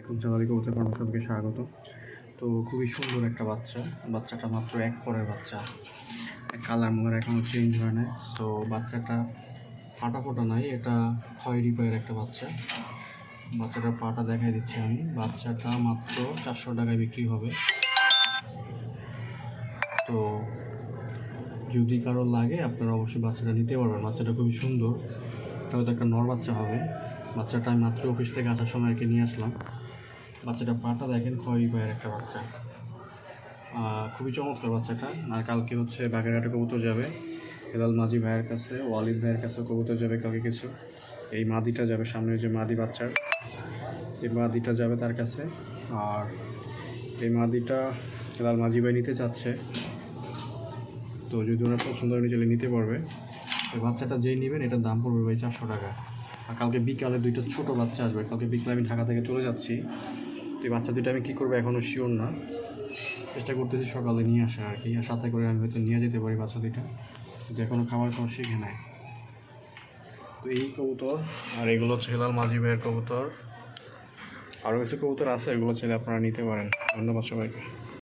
এখন চালারি কবুতর ফার্মে সবাইকে স্বাগত। তো খুবই সুন্দর একটা বাচ্চা, বাচ্চাটা মাত্র এক পরের বাচ্চা। কালার মোলার এখনও চেঞ্জ হয় না তো বাচ্চাটা ফাটা ফোটা নাই, এটা খয়েরি পায়ের একটা বাচ্চা। বাচ্চাটার পাটা দেখাই দিচ্ছি আমি। বাচ্চাটা মাত্র চারশো টাকায় বিক্রি হবে। তো যদি কারও লাগে, আপনারা অবশ্যই বাচ্চাটা নিতে পারবেন। বাচ্চাটা খুবই সুন্দর। এটা হয়তো একটা নর বাচ্চা হবে। বাচ্চাটা আমি মাত্র অফিস থেকে আসার সময় আর কি নিয়ে আসলাম। বাচ্চাটা পাটা দেখেন খয়েরি পায়ের একটা বাচ্চা। খুবই চমৎকার বাচ্চাটা। আর কালকে হচ্ছে বাগেরহাটে কবুতর যাবে। হেলাল মাঝি ভাইয়ের কাছে, ওয়ালিদ ভাইয়ের কাছে কবুতর যাবে কালকে কিছু। এই মাদিটা যাবে, সামনে যে মাদি বাচ্চার। এই মাদিটা যাবে তার কাছে। আর এই মাদিটা হেলাল মাঝি ভাই নিতে চাচ্ছে। তো যদি ওনার পছন্দ হয় নিতে পারবে। ওই বাচ্চাটা যেই নেবেন, এটার দাম পড়বে ভাই চারশো টাকা। আর কালকে বিকালে দুইটা ছোট বাচ্চা আসবে, কালকে বিকালে আমি ঢাকা থেকে চলে যাচ্ছি। তো এই বাচ্চা দুইটা আমি কী করব এখনও শিওর না। চেষ্টা করতেছি সকালে নিয়ে আসার আর কি, আর সাথে করে আমি হয়তো নিয়ে যেতে পারি বাচ্চা দুইটা। কিন্তু এখনও খাবার খাওয়া শিখে নেয় তো এই কবুতর, আর এগুলো হচ্ছে হেলাল মাঝি ভাইয়ের কবুতর। আরও কিছু কবুতর আছে, এগুলো চাইলে আপনারা নিতে পারেন। ধন্যবাদ সবাইকে।